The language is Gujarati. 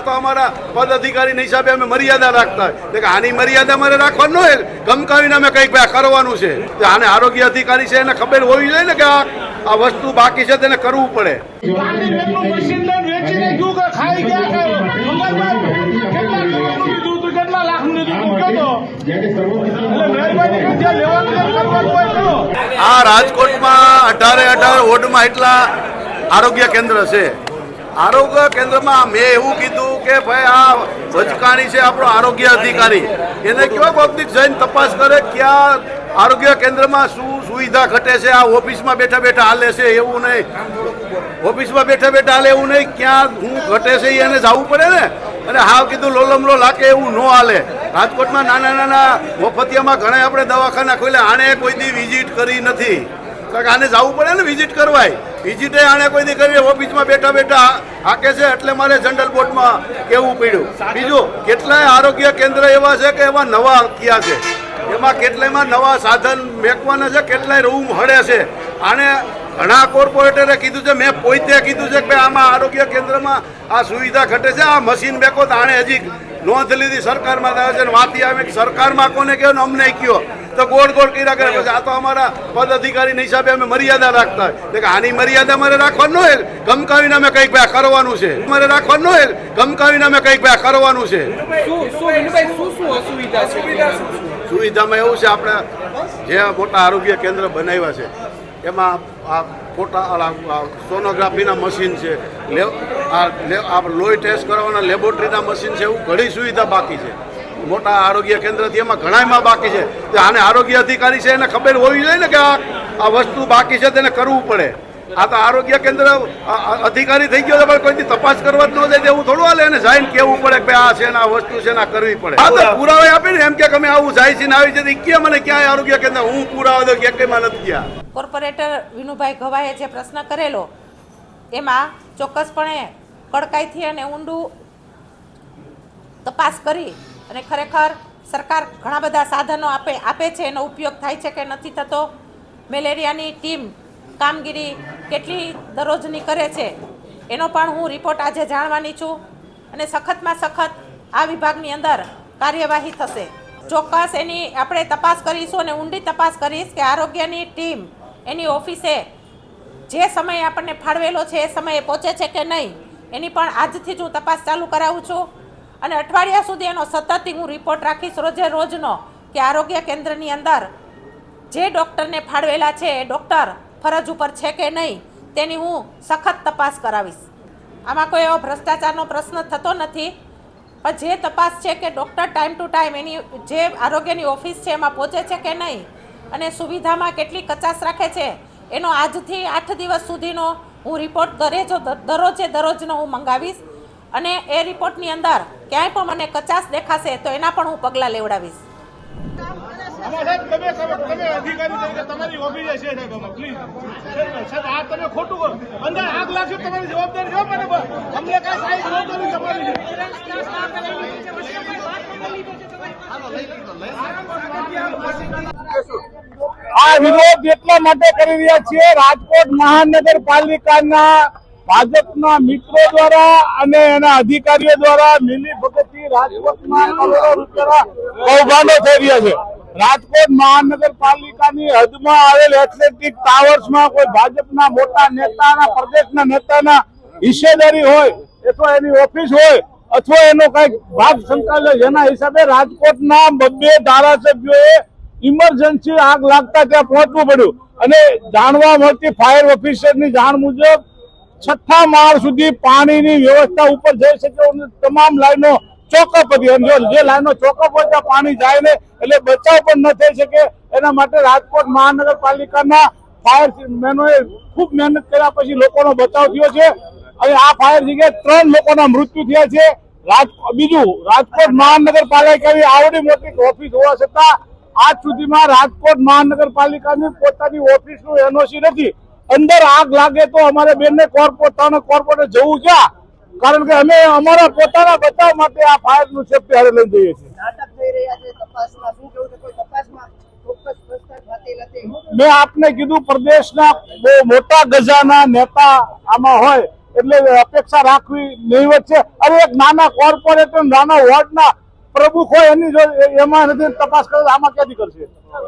આ તો અમારા પદ અધિકારીના હિસાબે અમે મર્યાદા રાખતા હોય. કે આની મર્યાદા મારે રાખવાનું હોય. ગમકાવીને અમે કંઈક કરવાનું છે. આને આરોગ્ય અધિકારી છે એને ખબર હોવી જોઈએ ને કે આ આ વસ્તુ બાકી છે તેને કરવું પડે. આ રાજકોટમાં અઢારે અઢાર વોર્ડમાં એટલા આરોગ્ય કેન્દ્ર છે. આરોગ્ય કેન્દ્રમાં મેં એવું કીધું કે ભાઈ, આ ભજકાણી છે આપણો આરોગ્ય અધિકારી. એને કયો પબ્લિક જઈને તપાસ કરે ક્યાં આરોગ્ય કેન્દ્રમાં શું સુવિધા ઘટે છે, આ ઓફિસમાં બેઠા બેઠા હાલે છે, એવું નહીં. ઓફિસમાં બેઠા બેઠા હાલે એવું નહીં, ક્યાં શું ઘટે છે એને જવું પડે ને. અને હાવ કીધું, લોલમલો લાગે એવું ન હાલે. રાજકોટમાં નાના નાના મફતિયામાં ઘણા આપણે દવાખાના ખોલ્યા, આણે કોઈ દી વિઝિટ કરી નથી. કારણ કે આને જવું પડે ને વિઝિટ કરવાય. વિઝિટે આણે કોઈ દીકરી ઓફિસમાં બેઠા બેઠા હાકે છે એટલે મારે જનરલ બોર્ડમાં કેવું પડ્યું. બીજું, કેટલાય આરોગ્ય કેન્દ્ર એવા છે કે એવા નવા ક્યાં છે. એમાં કેટલાયમાં નવા સાધન મેકવાના છે, કેટલાય રૂમ હળે છે. આને ઘણા કોર્પોરેટરે કીધું છે, મેં પોતે કીધું છે કે આમાં આરોગ્ય કેન્દ્રમાં આ સુવિધા ઘટે છે, આ મશીન મેકો તો આણે હજી નોંધ લીધી સરકારમાં થાય છે વાંચી આવે સરકારમાં કોને કહ્યું અમને કયો તો ગોળ ગોળ કર્યા કરે. પછી આ તો અમારા પદ અધિકારીના હિસાબે અમે મર્યાદા રાખતા હોય. કે આની મર્યાદા મારે રાખવાનું ન હોય. ગમકાવીને અમે કંઈક ભાઈ કરવાનું છે. મારે રાખવાનું ન હોય. ગમકાવીને અમે કંઈક ભાઈ કરવાનું છે. સુવિધામાં એવું છે આપણે જે મોટા આરોગ્ય કેન્દ્ર બનાવ્યા છે એમાં આ ફોટા સોનોગ્રાફીના મશીન છે લે આ લે- આ લોહી ટેસ્ટ કરવાના લેબોરેટરીના મશીન છે એવું ઘણી સુવિધા બાકી છે. મોટા આરોગ્ય કેન્દ્રથી એમાં ઘણાયમાં બાકી છે. આને આરોગ્ય અધિકારી છે એને ખબર હોવી જોઈએ ને કે આ વસ્તુ બાકી છે તેને કરવું પડે. આ તો આરોગ્ય કેન્દ્ર અધિકારી થઈ ગયો પણ કોઈની તપાસ કરવા જ ન જાય એવું થોડું હાલે એને જાઈને કેવું પડે કે આ છે આ વસ્તુ છે ને કરવી પડે. આ તો પુરાવા આપે ને એમ કે અમે આવું જાય છે ને આવી છે. કે મને ક્યાંય આરોગ્ય કેન્દ્ર હું પુરાવા દઉં ક્યાંય નથી ગયા. કોર્પોરેટર વિનુભાઈ ગવાએ જે પ્રશ્ન કરેલો, એમાં ચોક્કસપણે કડકાઈથી અને ઊંડું તપાસ કરી અને ખરેખર સરકાર ઘણા બધા સાધનો આપે આપે છે, એનો ઉપયોગ થાય છે કે નથી થતો? મેલેરિયાની ટીમ કામગીરી કેટલી દરરોજની કરે છે, એનો પણ હું રિપોર્ટ આજે જાણવાની છું. અને સખતમાં સખત આ વિભાગની અંદર કાર્યવાહી થશે. ચોક્કસ એની આપણે તપાસ કરીશું અને ઊંડી તપાસ કરીશ કે આરોગ્યની ટીમ એની ઓફિસે જે સમયે આપણને ફાળવેલો છે, એ સમયે પહોંચે છે કે નહીં, એની પણ આજથી જ હું તપાસ ચાલુ કરાવું છું. અને અઠવાડિયા સુધી એનો સતત હું રિપોર્ટ રાખીશ રોજે રોજનો કે આરોગ્ય કેન્દ્રની અંદર જે ડૉક્ટરને ફાળવેલા છે એ ડૉક્ટર ફરજ ઉપર છે કે નહીં, તેની હું સખત તપાસ કરાવીશ. આમાં કોઈ એવો ભ્રષ્ટાચારનો પ્રશ્ન થતો નથી, પણ જે તપાસ છે કે ડૉક્ટર ટાઈમ ટુ ટાઈમ એની જે આરોગ્યની ઓફિસ છે એમાં પહોંચે છે કે નહીં, અને સુવિધામાં કેટલી કચાશ રાખે છે, એનો આજથી આઠ દિવસ સુધીનો હું રિપોર્ટ ઘરે જો દરરોજે દરરોજનો હું મંગાવીશ. અને એ રિપોર્ટની અંદર ક્યાંય પણ મને કચાશ દેખાશે તો એના પણ હું પગલાં લેવડાવીશ. આ વિરોધ એટલા માટે કરી રહ્યા છીએ રાજકોટ મહાનગરપાલિકાના ભાજપના મિત્રો દ્વારા અને એના અધિકારીઓ દ્વારા મિલી ભગતથી રાજકોટમાં કરોડો રૂપિયા કૌભાંડો થઈ રહ્યા છે. રાજકોટ મહાનગરપાલિકાની હદમાં આવેલ એથ્લેટિક ટાવર્સમાં કોઈ ભાજપના મોટા નેતાના, પ્રદેશના નેતાના હિસ્સેદારી હોય, અથવા એની ઓફિસ હોય, અથવા એનો કંઈક ભાગ સંચાલક એના હિસાબે રાજકોટના બબ્બે ધારાસભ્યોએ ઇમરજન્સી આગ લાગતા ત્યાં પહોંચવું પડ્યું. અને જાણવા મળતી ફાયર ઓફિસરની જાણ મુજબ છઠ્ઠા માળ સુધી પાણીની વ્યવસ્થા ઉપર જઈ શકે તમામ લાઈનો ચોકઅપ હતી. અને જો લાઈનો ચોકઅપ હોય ત્યાં પાણી જાય ને એટલે બચાવ પણ ન થઈ શકે. એના માટે રાજકોટ મહાનગરપાલિકાના ફાયર મેનોએ ખૂબ મહેનત કર્યા પછી લોકોનો બચાવ થયો છે. અને આ ફાયર જગ્યાએ ત્રણ લોકોના મૃત્યુ થયા છે. બીજું, રાજકોટ મહાનગરપાલિકાની આવડી મોટી ઓફિસ હોવા છતાં આજ સુધીમાં રાજકોટ મહાનગરપાલિકાની પોતાની ઓફિસનું એનઓસી નથી. અંદર આગ લાગે તો અમારે બેનને કોર્પોરેટ કોર્પોરેટ જવું ક્યાં કારણ કે અમે અમારા પોતાના બચાવ માટે આ ફાયરનું સેફ્ટી હારે લઈ જઈએ છીએ. મેં આપને કીધું પ્રદેશના બહુ મોટા ગજાના નેતા આમાં હોય એટલે અપેક્ષા રાખવી નહીવત છે. અરે એક નાના કોર્પોરેટર નાના વોર્ડના પ્રમુખ હોય એની જો એમાં નથી તપાસ કરે આમાં ક્યાંથી કરશે?